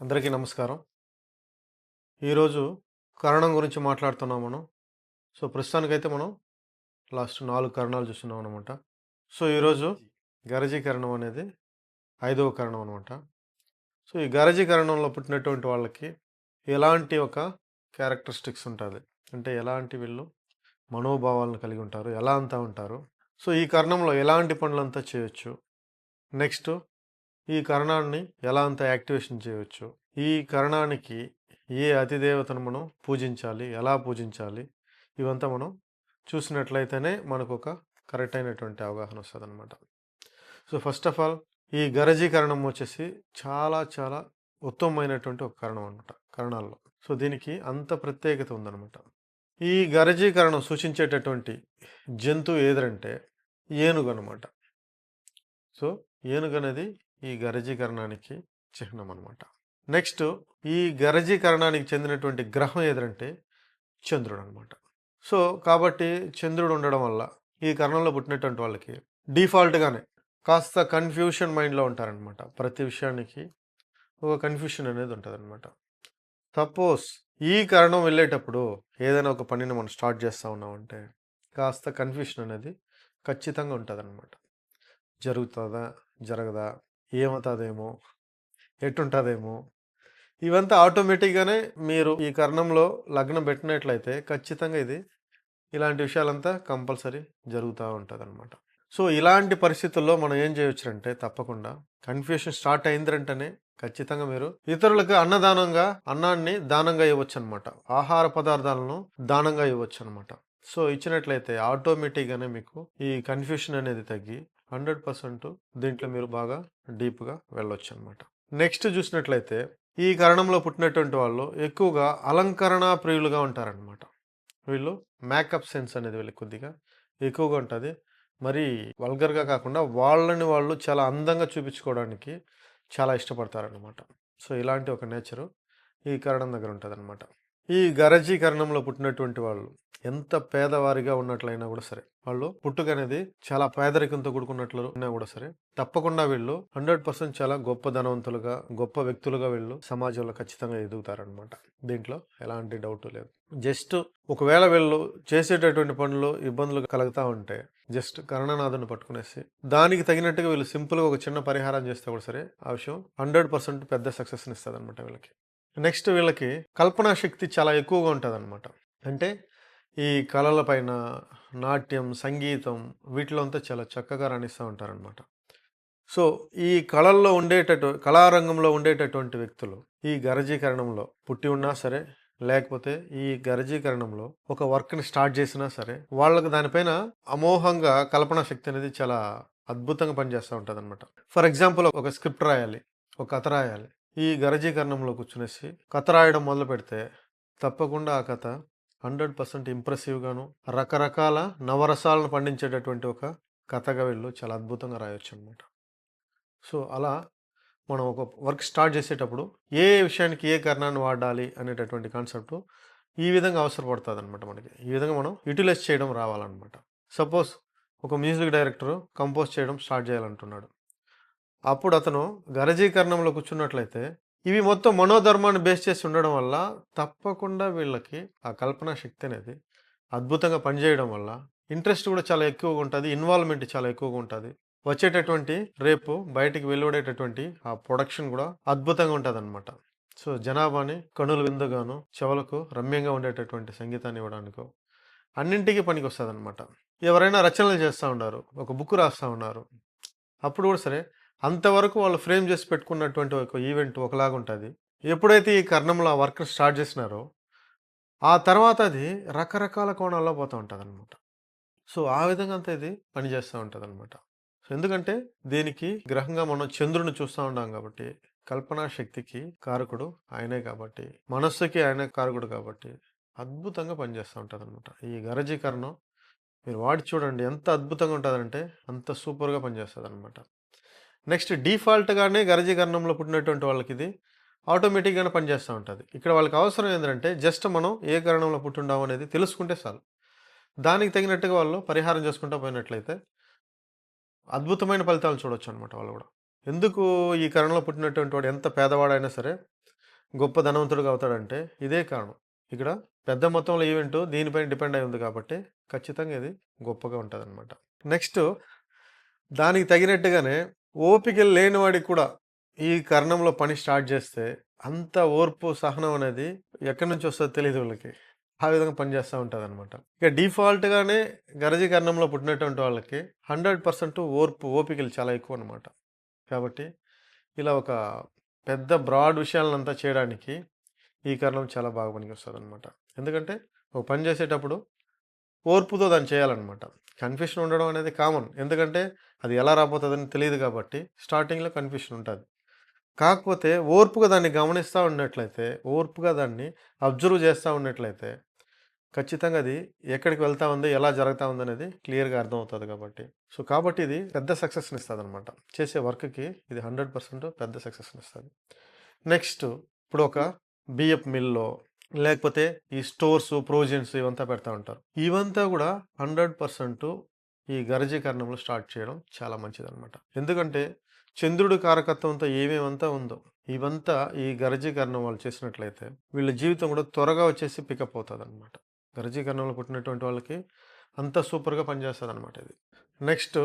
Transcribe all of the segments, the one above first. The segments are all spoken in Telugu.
అందరికీ నమస్కారం. ఈరోజు కరణం గురించి మాట్లాడుతున్నాం మనం. సో ప్రస్తుతానికైతే మనం లాస్ట్ నాలుగు కరణాలు చూస్తున్నాం అనమాట సో ఈరోజు గరజీకరణం అనేది ఐదవ కరణం అనమాట సో ఈ గరజీకరణంలో పుట్టినటువంటి వాళ్ళకి ఎలాంటి ఒక క్యారెక్టరిస్టిక్స్ ఉంటుంది? అంటే ఎలాంటి వీళ్ళు మనోభావాలను కలిగి ఉంటారు? ఎలా అంతా ఉంటారు? సో ఈ కరణంలో ఎలాంటి పనులంతా చేయొచ్చు? నెక్స్ట్ ఈ కరణాన్ని ఎలా అంత యాక్టివేషన్ చేయవచ్చు ఈ కరణానికి ఏ అతిదేవతను మనం పూజించాలి? ఎలా పూజించాలి? ఇవంతా మనం చూసినట్లయితేనే మనకు ఒక కరెక్ట్ అయినటువంటి అవగాహన వస్తుంది అనమాట సో ఫస్ట్ ఆఫ్ ఆల్ ఈ గరజీకరణం వచ్చేసి చాలా చాలా ఉత్తమమైనటువంటి ఒక కరణం అనమాట కరణాల్లో. సో దీనికి అంత ప్రత్యేకత ఉందన్నమాట. ఈ గరజీకరణం సూచించేటటువంటి జంతువు ఏదంటే ఏనుగు అనమాట సో ఏనుగు అనేది ఈ గరజీకరణానికి చిహ్నం అనమాట నెక్స్ట్ ఈ గరజీకరణానికి చెందినటువంటి గ్రహం ఏదంటే చంద్రుడు అనమాట సో కాబట్టి చంద్రుడు ఉండడం వల్ల ఈ కరణంలో పుట్టినటువంటి వాళ్ళకి డిఫాల్ట్గానే కాస్త కన్ఫ్యూషన్ మైండ్లో ఉంటారనమాట ప్రతి విషయానికి ఒక కన్ఫ్యూషన్ అనేది ఉంటుందన్నమాట. సపోజ్ ఈ కరణం వెళ్ళేటప్పుడు ఏదైనా ఒక పనిని మనం స్టార్ట్ చేస్తూ ఉన్నామంటే కాస్త కన్ఫ్యూషన్ అనేది ఖచ్చితంగా ఉంటుంది అనమాట జరుగుతుందా? జరగదా? ఏమవుతుందేమో ఎట్టుంటుందేమో. ఇవంతా ఆటోమేటిక్గానే మీరు ఈ కర్ణంలో లగ్నం పెట్టినట్లయితే ఖచ్చితంగా ఇది ఇలాంటి విషయాలంతా కంపల్సరీ జరుగుతూ ఉంటుంది అనమాట సో ఇలాంటి పరిస్థితుల్లో మనం ఏం చేయొచ్చునంటే తప్పకుండా కన్ఫ్యూషన్ స్టార్ట్ అయిందంటేనే ఖచ్చితంగా మీరు ఇతరులకు అన్నదానంగా అన్నాన్ని దానంగా ఇవ్వచ్చు అనమాట ఆహార పదార్థాలను దానంగా ఇవ్వచ్చు అనమాట సో ఇచ్చినట్లయితే ఆటోమేటిక్గానే మీకు ఈ కన్ఫ్యూషన్ అనేది తగ్గి హండ్రెడ్ పర్సెంట్ దీంట్లో మీరు బాగా డీప్గా వెళ్ళొచ్చు అనమాట నెక్స్ట్ చూసినట్లయితే ఈ కరణంలో పుట్టినటువంటి వాళ్ళు ఎక్కువగా అలంకరణ ప్రియులుగా ఉంటారనమాట. వీళ్ళు మేకప్ సెన్స్ అనేది వీళ్ళకి కొద్దిగా ఎక్కువగా ఉంటుంది. మరి వల్గర్గా కాకుండా వాళ్ళని వాళ్ళు చాలా అందంగా చూపించుకోవడానికి చాలా ఇష్టపడతారనమాట. సో ఇలాంటి ఒక నేచరు ఈ కరణం దగ్గర ఉంటుంది ఈ గరజీకరణంలో పుట్టినటువంటి వాళ్ళు ఎంత పేదవారిగా ఉన్నట్లయినా కూడా సరే వాళ్ళు పుట్టుక అనేది చాలా పేదరికంతో కూడుకున్నట్లు ఉన్నా కూడా సరే తప్పకుండా వీళ్ళు హండ్రెడ్ పర్సెంట్ చాలా గొప్ప ధనవంతులుగా గొప్ప వ్యక్తులుగా వీళ్ళు సమాజంలో ఖచ్చితంగా ఎదుగుతారనమాట దీంట్లో ఎలాంటి డౌట్ లేదు. జస్ట్ ఒకవేళ వీళ్ళు చేసేటటువంటి పనులు ఇబ్బందులు కలుగుతూ ఉంటే జస్ట్ కరుణనాథుని పట్టుకునేసి దానికి తగినట్టుగా వీళ్ళు సింపుల్గా ఒక చిన్న పరిహారం చేస్తే కూడా సరే ఆ విషయం హండ్రెడ్ పర్సెంట్ పెద్ద సక్సెస్ని ఇస్తుంది అనమాట వీళ్ళకి. నెక్స్ట్ వీళ్ళకి కల్పనా శక్తి చాలా ఎక్కువగా ఉంటుంది అనమాట అంటే ఈ కళల పైన నాట్యం సంగీతం వీటిలో అంతా చాలా చక్కగా రాణిస్తూ ఉంటారనమాట సో ఈ కళల్లో ఉండేటటు కళారంగంలో ఉండేటటువంటి వ్యక్తులు ఈ గరజీకరణంలో పుట్టి ఉన్నా సరే లేకపోతే ఈ గరజీకరణంలో ఒక వర్క్ని స్టార్ట్ చేసినా సరే వాళ్ళకి దానిపైన అమోహంగా కల్పనా శక్తి అనేది చాలా అద్భుతంగా పనిచేస్తూ ఉంటుంది అనమాట ఫర్ ఎగ్జాంపుల్ ఒక స్క్రిప్ట్ రాయాలి ఒక కథ రాయాలి ఈ గరజీకరణంలో కూర్చునేసి కథ రాయడం మొదలు పెడితే తప్పకుండా ఆ కథ హండ్రెడ్ పర్సెంట్ ఇంప్రెసివ్గాను రకరకాల నవరసాలను పండించేటటువంటి ఒక కథగా వీళ్ళు చాలా అద్భుతంగా రాయొచ్చు అనమాట సో అలా మనం ఒక వర్క్ స్టార్ట్ చేసేటప్పుడు ఏ విషయానికి ఏ కారణాన్ని వాడాలి అనేటటువంటి కాన్సెప్ట్ ఈ విధంగా అవసరపడుతుంది అనమాట మనకి. ఈ విధంగా మనం యూటిలైజ్ చేయడం రావాలన్నమాట సపోజ్ ఒక మ్యూజిక్ డైరెక్టర్ కంపోజ్ చేయడం స్టార్ట్ చేయాలంటున్నాడు. అప్పుడు అతను గరజీకరణంలో కూర్చున్నట్లయితే ఇవి మొత్తం మనోధర్మాన్ని బేస్ చేసి ఉండడం వల్ల తప్పకుండా వీళ్ళకి ఆ కల్పనా శక్తి అనేది అద్భుతంగా పనిచేయడం వల్ల ఇంట్రెస్ట్ కూడా చాలా ఎక్కువగా ఉంటుంది ఇన్వాల్వ్మెంట్ చాలా ఎక్కువగా ఉంటుంది. వచ్చేటటువంటి రేపు బయటికి వెలువడేటటువంటి ఆ ప్రొడక్షన్ కూడా అద్భుతంగా ఉంటుంది అనమాట సో జనాభాని కనులు విందుగాను చెవులకు రమ్యంగా ఉండేటటువంటి సంగీతాన్ని ఇవ్వడానికో అన్నింటికీ పనికి వస్తుంది అనమాట ఎవరైనా రచనలు చేస్తూ ఉన్నారు ఒక బుక్ రాస్తూ ఉన్నారు అప్పుడు కూడా సరే అంతవరకు వాళ్ళు ఫ్రేమ్ చేసి పెట్టుకున్నటువంటి ఒక ఈవెంట్ ఒకలాగా ఉంటుంది. ఎప్పుడైతే ఈ కర్ణంలో ఆ వర్క్ స్టార్ట్ చేసినారో ఆ తర్వాత అది రకరకాల కోణాల్లో పోతూ ఉంటుంది అనమాట సో ఆ విధంగా అంతా ఇది పనిచేస్తూ ఉంటుంది అనమాట సో ఎందుకంటే దీనికి గ్రహంగా మనం చంద్రుని చూస్తూ ఉంటాం కాబట్టి కల్పనా శక్తికి కారకుడు ఆయనే కాబట్టి మనస్సుకి ఆయనే కారకుడు కాబట్టి అద్భుతంగా పనిచేస్తూ ఉంటుంది అనమాట ఈ గరజీకరణం మీరు వాడి చూడండి ఎంత అద్భుతంగా ఉంటుందంటే అంత సూపర్గా పనిచేస్తుంది అనమాట నెక్స్ట్ డిఫాల్ట్గానే గరజీకరణంలో పుట్టినటువంటి వాళ్ళకి ఇది ఆటోమేటిక్గానే పనిచేస్తూ ఉంటుంది. ఇక్కడ వాళ్ళకి అవసరం ఏంటంటే జస్ట్ మనం ఏ గర్ణంలో పుట్టిండాము అనేది తెలుసుకుంటే చాలు. దానికి తగినట్టుగా వాళ్ళు పరిహారం చేసుకుంటూ పోయినట్లయితే అద్భుతమైన ఫలితాలు చూడొచ్చు అనమాట వాళ్ళు కూడా. ఎందుకు ఈ కరణంలో పుట్టినటువంటి వాడు ఎంత పేదవాడైనా సరే గొప్ప ధనవంతుడుగా అవుతాడంటే ఇదే కారణం. ఇక్కడ పెద్ద మొత్తంలో ఈవెంట్ దీనిపైన డిపెండ్ అయి ఉంది కాబట్టి ఖచ్చితంగా ఇది గొప్పగా ఉంటుంది అనమాట నెక్స్ట్ దానికి తగినట్టుగానే ఓపిక లేనివాడికి కూడా ఈ కర్ణంలో పని స్టార్ట్ చేస్తే అంత ఓర్పు, సహనం అనేది ఎక్కడి నుంచి వస్తుందో తెలియదు వాళ్ళకి. ఆ విధంగా పనిచేస్తూ ఉంటుంది అనమాట ఇక డిఫాల్ట్‌గానే గరజీ కర్ణంలో పుట్టినటువంటి వాళ్ళకి 100% ఓర్పు, ఓపికలు చాలా ఎక్కువ అనమాట కాబట్టి ఇలా ఒక పెద్ద బ్రాడ్ విషయాలంతా చేయడానికి ఈ కారణం చాలా బాగా పనికొస్తదనమాట. ఎందుకంటే ఒక పని చేసేటప్పుడు ఓర్పుతో దాన్ని చేయాలన్నమాట కన్‌ఫ్యూషన్ ఉండడం అనేది కామన్. ఎందుకంటే అది ఎలా రాబోతుందని తెలియదు కాబట్టి స్టార్టింగ్‌లో కన్‌ఫ్యూషన్ ఉంటుంది కాకపోతే ఓర్పుగా దాన్ని గమనిస్తూ ఉన్నట్లయితే, ఓర్పుగా దాన్ని అబ్జర్వ్ చేస్తూ ఉన్నట్లయితే ఖచ్చితంగా అది ఎక్కడికి వెళ్తా ఉంది, ఎలా జరుగుతా ఉందనేది క్లియర్‌గా అర్థమవుతుంది కాబట్టి. సో, కాబట్టి ఇది పెద్ద సక్సెస్ ఇస్తుంది అనమాట చేసే వర్క్‌కి ఇది 100% పెద్ద సక్సెస్‌నిస్తది. నెక్స్ట్ ఇప్పుడు ఒక బిఎఫ్ మిల్లో లేకపోతే ఈ స్టోర్స్, ప్రొవిజన్స్ ఇవంతా పెడతా ఉంటారు. ఇవంతా కూడా 100% ఈ గరజీకరణంలో స్టార్ట్ చేయడం చాలా మంచిదనమాట. ఎందుకంటే చంద్రుడి కారకత్వంతో ఏమేమంతా ఉందో ఇవంతా ఈ గరజీకరణం వాళ్ళు చేసినట్లయితే వీళ్ళ జీవితం కూడా త్వరగా వచ్చేసి పికప్ అవుతుంది గరజీ కరణంలో పుట్టినటువంటి వాళ్ళకి అంత సూపర్‌గా పనిచేస్తుంది అనమాట ఇది. నెక్స్ట్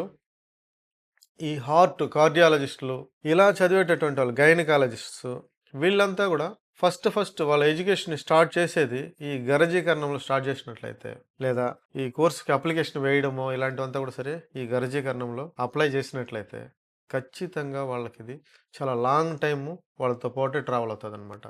ఈ హార్ట్ కార్డియాలజిస్టులు ఇలా చదివేటటువంటి వాళ్ళు గైనకాలజిస్ట్స్ వీళ్ళంతా కూడా ఫస్ట్ ఫస్ట్ వాళ్ళ ఎడ్యుకేషన్ స్టార్ట్ చేసేది ఈ గరజీకరణంలో స్టార్ట్ చేసినట్లయితే లేదా ఈ కోర్సుకి అప్లికేషన్ వేయడమో ఇలాంటివంతా కూడా సరే ఈ గరజీకరణంలో అప్లై చేసినట్లయితే ఖచ్చితంగా వాళ్ళకి ఇది చాలా లాంగ్ టైము వాళ్ళతో పాటే ట్రావెల్ అవుతదనమాట.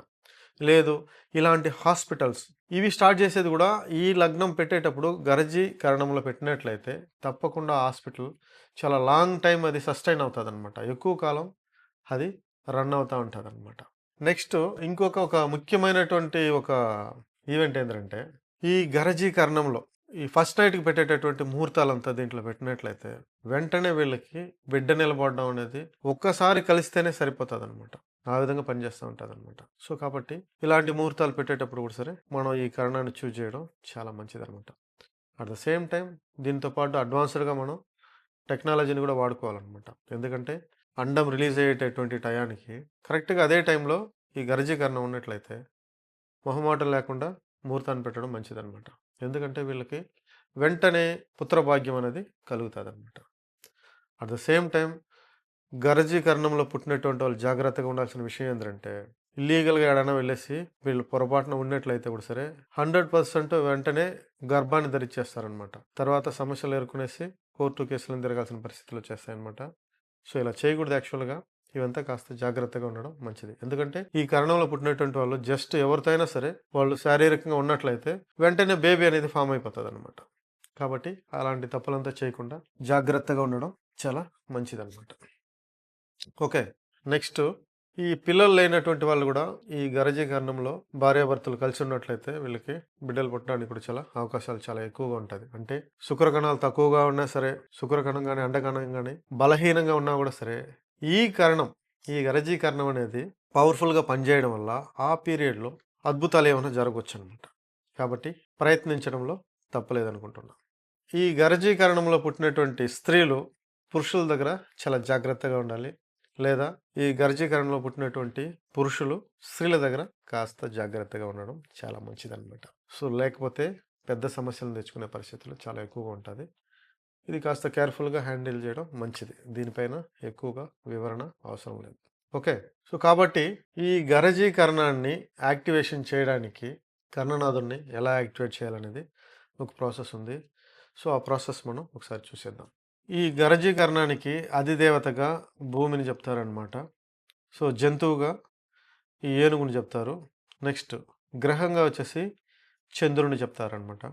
లేదు ఇలాంటి హాస్పిటల్స్ ఇవి స్టార్ట్ చేసేది కూడా ఈ లగ్నం పెట్టేటప్పుడు గరజీ కరణంలో పెట్టినట్లయితే తప్పకుండా హాస్పిటల్ చాలా లాంగ్ టైం అది సస్టైన్ అవుతదనమాట. ఎక్కువ కాలం అది రన్ అవుతూ ఉంటుంది అనమాట నెక్స్ట్ ఇంకొక ఒక ముఖ్యమైనటువంటి ఒక ఈవెంట్ ఏంటంటే ఈ గరజీ కరణంలో ఈ ఫస్ట్ నైట్‌కి పెట్టేటటువంటి ముహూర్తాలంతా దీంట్లో పెట్టినట్లయితే వెంటనే వీళ్ళకి బిడ్డ నిలబడడం అనేది ఒక్కసారి కలిస్తేనే సరిపోతుంది అనమాట ఆ విధంగా పనిచేస్తూ ఉంటుంది అనమాట సో, కాబట్టి ఇలాంటి ముహూర్తాలు పెట్టేటప్పుడు కూడా సరే మనం ఈ కరణాన్ని చూజ్ చేయడం చాలా మంచిదనమాట. అట్ ద సేమ్ టైం దీంతో పాటు అడ్వాన్స్‌డ్‌గా మనం టెక్నాలజీని కూడా వాడుకోవాలన్నమాట ఎందుకంటే అండం రిలీజ్ అయ్యేటటువంటి టయానికి కరెక్ట్‌గా అదే టైంలో ఈ గర్జీకరణ కరణం ఉన్నట్లయితే మొహమాటం లేకుండా ముహూర్తాన్ని పెట్టడం మంచిదనమాట. ఎందుకంటే వీళ్ళకి వెంటనే పుత్రభాగ్యం అనేది కలుగుతదనమాట. అట్ ద సేమ్ టైం గర్జీకరణంలో పుట్టినటువంటి వాళ్ళు జాగ్రత్తగా ఉండాల్సిన విషయం ఏంటంటే ఇల్లీగల్‌గా ఏడైనా వెళ్ళేసి వీళ్ళు పొరపాటున ఉన్నట్లయితే కూడా సరే 100% వెంటనే గర్భాన్ని ధరిచ్చేస్తారనమాట. తర్వాత సమస్యలు ఎదుర్కొనేసి కోర్టు కేసులను తిరగాల్సిన పరిస్థితులు వచ్చేస్తాయనమాట. సో, ఇలా చేయకూడదు యాక్చువల్‌గా. ఇవంతా కాస్త జాగ్రత్తగా ఉండడం మంచిది. ఎందుకంటే ఈ కరణంలో పుట్టినటువంటి వాళ్ళు జస్ట్ ఎవరితో అయినా సరే వాళ్ళు శారీరకంగా ఉన్నట్లయితే వెంటనే బేబీ అనేది ఫామ్ అయిపోతుంది అనమాట కాబట్టి అలాంటి తప్పులంతా చేయకుండా జాగ్రత్తగా ఉండడం చాలా మంచిదనమాట. ఓకే. నెక్స్ట్ ఈ పిల్లలు లేనటువంటి వాళ్ళు కూడా ఈ గరజీ కరణంలో భార్యాభర్తలు కలిసి ఉన్నట్లయితే వీళ్ళకి బిడ్డలు పుట్టడానికి కూడా చాలా అవకాశాలు చాలా ఎక్కువగా ఉంటుంది అంటే శుక్రకణాలు తక్కువగా ఉన్నా సరే, శుక్రకణం కానీ అండకణం కానీ బలహీనంగా ఉన్నా కూడా సరే ఈ కారణం ఈ గరజీకరణం అనేది పవర్‌ఫుల్‌గా పనిచేయడం వల్ల ఆ పీరియడ్‌లో అద్భుతాలు ఏమైనా జరగవచ్చు అనమాట కాబట్టి ప్రయత్నించడంలో తప్పలేదనుకుంటున్నాను ఈ గరజీకరణంలో పుట్టినటువంటి స్త్రీలు పురుషుల దగ్గర చాలా జాగ్రత్తగా ఉండాలి. లేదా ఈ గర్జీకరణలో పుట్టినటువంటి పురుషులు స్త్రీల దగ్గర కాస్త జాగ్రత్తగా ఉండడం చాలా మంచిదనమాట. సో, లేకపోతే పెద్ద సమస్యలను తెచ్చుకునే పరిస్థితులు చాలా ఎక్కువగా ఉంటుంది ఇది కాస్త కేర్‌ఫుల్‌గా హ్యాండిల్ చేయడం మంచిది. దీనిపైన ఎక్కువగా వివరణ అవసరం లేదు. ఓకే. సో, కాబట్టి ఈ గరజీకరణాన్ని యాక్టివేషన్ చేయడానికి కర్ణనాథుడిని ఎలా యాక్టివేట్ చేయాలనేది ఒక ప్రాసెస్ ఉంది. సో, ఆ ప్రాసెస్ మనం ఒకసారి చూసేద్దాం. ఈ గరజీకరణానికి అధిదేవతగా భూమిని చెప్తారనమాట. సో, జంతువుగా ఈ ఏనుగుని చెప్తారు. నెక్స్ట్ గ్రహంగా వచ్చేసి చంద్రుడిని చెప్తారనమాట.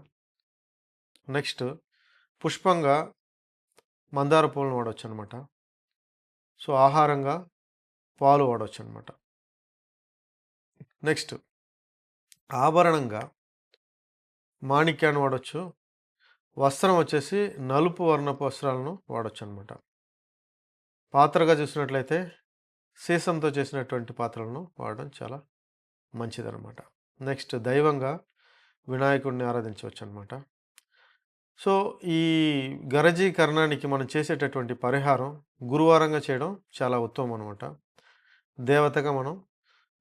నెక్స్ట్ పుష్పంగా మందార పూలను వాడొచ్చనమాట. సో, ఆహారంగా పాలు వాడవచ్చు అనమాట నెక్స్ట్ ఆభరణంగా మాణిక్యాన్ని వాడవచ్చు వస్త్రం వచ్చేసి నలుపు వర్ణపు వస్త్రాలను వాడొచ్చనమాట. పాత్రగా చూసినట్లయితే సీసంతో చేసినటువంటి పాత్రలను వాడడం చాలా మంచిదనమాట. నెక్స్ట్ దైవంగా వినాయకుడిని ఆరాధించవచ్చు అనమాట సో, ఈ గరజీకరణానికి మనం చేసేటటువంటి పరిహారం గురువారంగా చేయడం చాలా ఉత్తమం అనమాట. దేవతగా మనం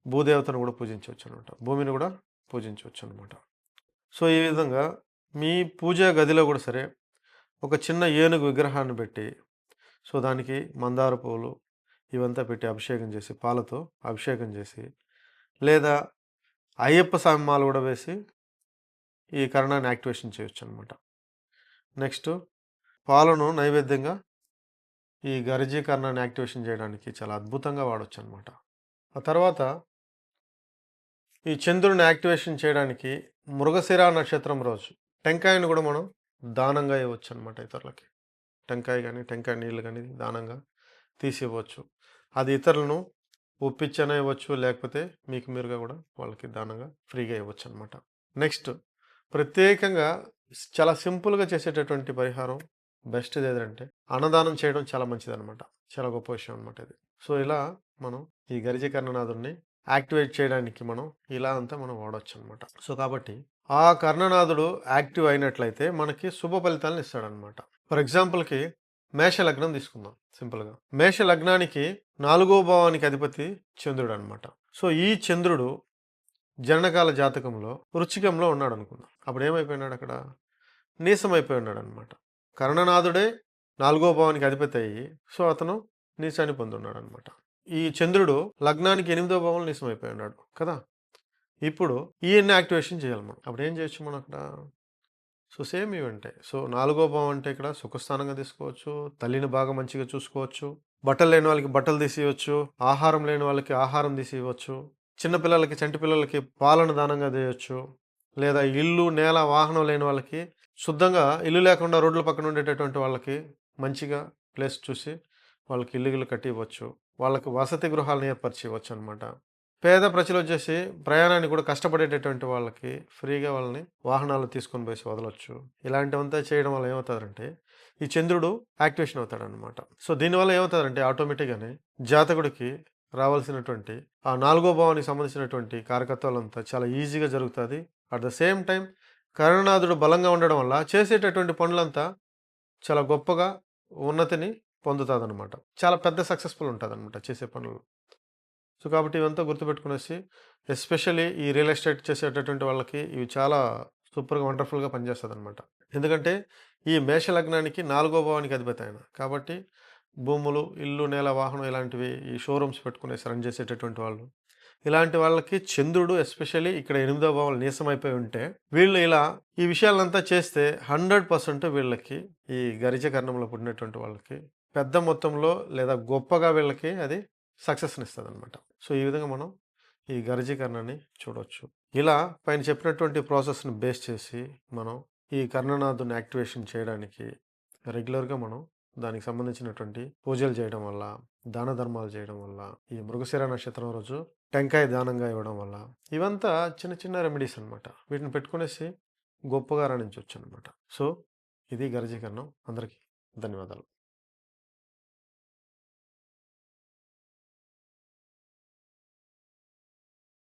భూదేవతను కూడా పూజించవచ్చు అనమాట భూమిని కూడా పూజించవచ్చు అనమాట సో ఈ విధంగా మీ పూజా గదిలో కూడా సరే ఒక చిన్న ఏనుగు విగ్రహాన్ని పెట్టి సో దానికి మందార పువ్వులు ఇవంతా పెట్టి అభిషేకం చేసి పాలతో అభిషేకం చేసి లేదా అయ్యప్ప స్వామి మాల కూడా వేసి ఈ కరణాన్ని యాక్టివేషన్ చేయొచ్చు అనమాట నెక్స్ట్ పాలను నైవేద్యంగా ఈ గరిజీకరణాన్ని యాక్టివేషన్ చేయడానికి చాలా అద్భుతంగా వాడచ్చు అనమాట ఆ తర్వాత ఈ చంద్రుని యాక్టివేషన్ చేయడానికి మృగశిర నక్షత్రం రోజు. టెంకాయని కూడా మనం దానంగా ఇవ్వచ్చు అనమాట ఇతరులకి. టెంకాయ కానీ టెంకాయ నీళ్ళు కానీ దానంగా తీసి ఇవ్వచ్చు అది ఇతరులను ఒప్పించనే ఇవ్వచ్చు లేకపోతే మీకు మీరుగా కూడా వాళ్ళకి దానంగా ఫ్రీగా ఇవ్వచ్చు అనమాట నెక్స్ట్ ప్రత్యేకంగా చాలా సింపుల్గా చేసేటటువంటి పరిహారం బెస్ట్ ఏదంటే అన్నదానం చేయడం చాలా మంచిది అనమాట చాలా గొప్ప విషయం అనమాట ఇది. సో ఇలా మనం ఈ గరిజకర్ణనాథుడిని యాక్టివేట్ చేయడానికి మనం ఇలా అంతా మనం వాడవచ్చు అనమాట సో కాబట్టి ఆ కర్ణనాథుడు యాక్టివ్ అయినట్లయితే మనకి శుభ ఫలితాలను ఇస్తాడనమాట. ఫర్ ఎగ్జాంపుల్కి మేష లగ్నం తీసుకుందాం సింపుల్గా. మేష లగ్నానికి నాలుగో భావానికి అధిపతి చంద్రుడు అనమాట సో ఈ చంద్రుడు జననకాల జాతకంలో వృచ్చికంలో ఉన్నాడు అనుకుందాం అప్పుడు ఏమైపోయినాడు అక్కడ? నీసమైపోయి ఉన్నాడు అనమాట కర్ణనాథుడే నాలుగో భావానికి అధిపతి అయ్యి సో అతను నీచాన్ని పొందున్నాడు అనమాట ఈ చంద్రుడు లగ్నానికి ఎనిమిదో భావంలో నీసమైపోయి ఉన్నాడు కదా? ఇప్పుడు ఈయన్ని యాక్టివేషన్ చేయాలి మనం. అప్పుడు ఏం చేయొచ్చు మనం అక్కడ? సో సేమ్ ఇవంటే సో నాలుగో భావం అంటే ఇక్కడ సుఖస్థానంగా తీసుకోవచ్చు తల్లిని బాగా మంచిగా చూసుకోవచ్చు బట్టలు లేని వాళ్ళకి బట్టలు తీసి ఇవ్వచ్చు ఆహారం లేని వాళ్ళకి ఆహారం తీసి ఇవ్వచ్చు చిన్నపిల్లలకి చంటి పిల్లలకి పాలను దానంగా చేయొచ్చు లేదా ఇల్లు నేల వాహనం లేని వాళ్ళకి శుద్ధంగా ఇల్లు లేకుండా రోడ్ల పక్కన ఉండేటటువంటి వాళ్ళకి మంచిగా ప్లేస్ చూసి వాళ్ళకి ఇల్లు ఇల్లు కట్టి ఇవ్వచ్చు వాళ్ళకి వసతి గృహాలను ఏర్పరిచేయవచ్చు అనమాట పేద ప్రజలు వచ్చేసి ప్రయాణాన్ని కూడా కష్టపడేటటువంటి వాళ్ళకి ఫ్రీగా వాళ్ళని వాహనాలు తీసుకొని పోయి వదలొచ్చు. ఇలాంటివంతా చేయడం వల్ల ఏమవుతుందంటే ఈ చంద్రుడు యాక్టివేషన్ అవుతాడనమాట. సో దీనివల్ల ఏమవుతుందంటే ఆటోమేటిక్గానే జాతకుడికి రావాల్సినటువంటి ఆ నాలుగో భావానికి సంబంధించినటువంటి కారకత్వాలంతా చాలా ఈజీగా జరుగుతుంది. అట్ ద సేమ్ టైం కరుణాథుడు బలంగా ఉండడం వల్ల చేసేటటువంటి పనులంతా చాలా గొప్పగా ఉన్నతిని పొందుతుంది అనమాట చాలా పెద్ద సక్సెస్ఫుల్ ఉంటుంది అనమాట చేసే పనులు. సో కాబట్టి ఇవంతా గుర్తుపెట్టుకునేసి ఎస్పెషల్లీ ఈ రియల్ ఎస్టేట్ చేసేటటువంటి వాళ్ళకి ఇవి చాలా సూపర్గా వండర్ఫుల్గా పనిచేస్తుంది అనమాట ఎందుకంటే ఈ మేష లగ్నానికి నాలుగో భావానికి అధిపతి ఆయన. కాబట్టి భూములు ఇల్లు నేల వాహనం ఇలాంటివి ఈ షోరూమ్స్ పెట్టుకునేసి రన్ చేసేటటువంటి వాళ్ళు. ఇలాంటి వాళ్ళకి చంద్రుడు ఎస్పెషల్లీ ఇక్కడ ఎనిమిదో భావాలు నీసమైపోయి ఉంటే వీళ్ళు ఇలా ఈ విషయాలంతా చేస్తే హండ్రెడ్ పర్సెంట్ వీళ్ళకి ఈ గరిజ కర్ణంలో పుట్టినటువంటి వాళ్ళకి పెద్ద మొత్తంలో లేదా గొప్పగా వీళ్ళకి అది సక్సెస్ని ఇస్తుంది అనమాట సో ఈ విధంగా మనం ఈ గర్జీకరణని చూడవచ్చు ఇలా పైన చెప్పినటువంటి ప్రాసెస్ని బేస్ చేసి మనం ఈ కర్ణనాథుని యాక్టివేషన్ చేయడానికి రెగ్యులర్గా మనం దానికి సంబంధించినటువంటి పూజలు చేయడం వల్ల దాన ధర్మాలు చేయడం వల్ల ఈ మృగశిర నక్షత్రం రోజు టెంకాయ దానంగా ఇవ్వడం వల్ల ఇవంతా చిన్న చిన్న రెమెడీస్ అనమాట వీటిని పెట్టుకునేసి గొప్పగా రాణించవచ్చు అనమాట సో ఇది గర్జీకరణం. అందరికీ ధన్యవాదాలు.